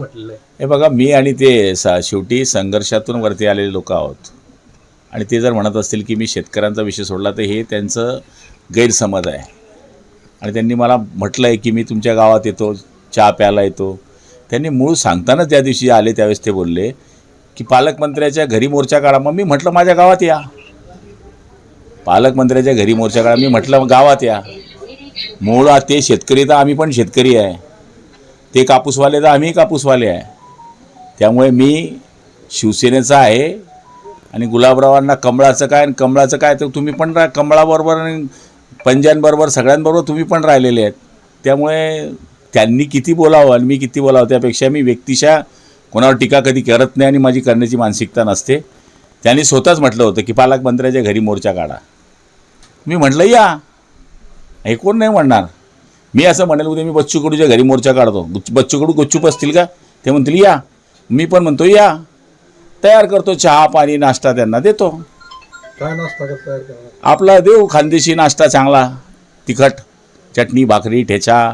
हे बघा मी आणि ते सा शेवटी संघर्षातून वरती आलेले लोक आहोत. आणि ते जर म्हणत असतील की मी शेतकऱ्यांचा विषय सोडला तर हे त्यांचं गैरसमज आहे. आणि त्यांनी मला म्हटलं आहे की मी तुमच्या गावात येतो चहा प्यायला येतो. त्यांनी मूळ सांगताना त्या दिवशी आले त्यावेळेस ते बोलले की पालकमंत्र्याच्या घरी मोर्चा काढा. मग मी म्हटलं माझ्या गावात या. पालकमंत्र्याच्या घरी मोर्चा काढा. मी म्हटलं गावात या. मूळ ते शेतकरी तर आम्ही पण शेतकरी आहे. ते कापूसवाले तर आम्ही कापूसवाले आहे. त्यामुळे मी शिवसेनेचा आहे आणि गुलाबरावांना कमळाचं काय आणि कमळाचं काय तर तुम्ही पण रा कमळाबरोबर आणि पंजांबरोबर सगळ्यांबरोबर तुम्ही पण राहिलेले आहेत. त्यामुळे त्यांनी किती बोलावं आणि मी किती बोलावं त्यापेक्षा मी व्यक्तिशा कोणावर टीका कधी करत नाही आणि माझी करण्याची मानसिकता नसते. त्यांनी स्वतःच म्हटलं होतं की पालकमंत्र्याच्या घरी मोर्चा काढा. मी म्हटलं या. हे कोण नाही म्हणणार? मी असं म्हणेल उद्या मी बच्चू कडूच्या घरी मोर्चा काढतो. बच्चू कडू गुच्चूप असतील का? ते म्हणतील या. मी पण म्हणतो या. तयार करतो चहा पाणी नाश्ता त्यांना देतो. काय नाश्ता तयार आपला देऊ खानदेशी नाश्ता चांगला. तिखट चटणी भाकरी ठेचा.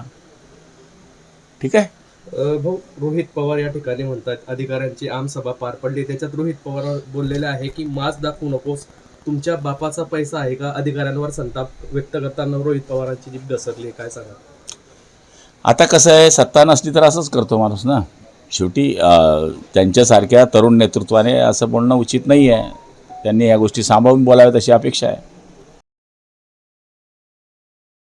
ठीक आहे? भाऊ रोहित पवार या ठिकाणी म्हणतात अधिकाऱ्यांची आमसभा पार पडली. त्याच्यात रोहित पवार बोललेले आहे की मास दाखवू नकोस. तुमच्या बापाचा पैसा आहे का? अधिकाऱ्यांवर संताप व्यक्त करताना रोहित पवारांची जीभ घसरली काय सांगा आता कसं आहे सत्ता नसली तर असंच करतो माणूस ना. शेवटी त्यांच्यासारख्या तरुण नेतृत्वाने असं बोलणं उचित नाही आहे त्यांनी या गोष्टी सांभाळून बोलाव्यात अशी अपेक्षा आहे.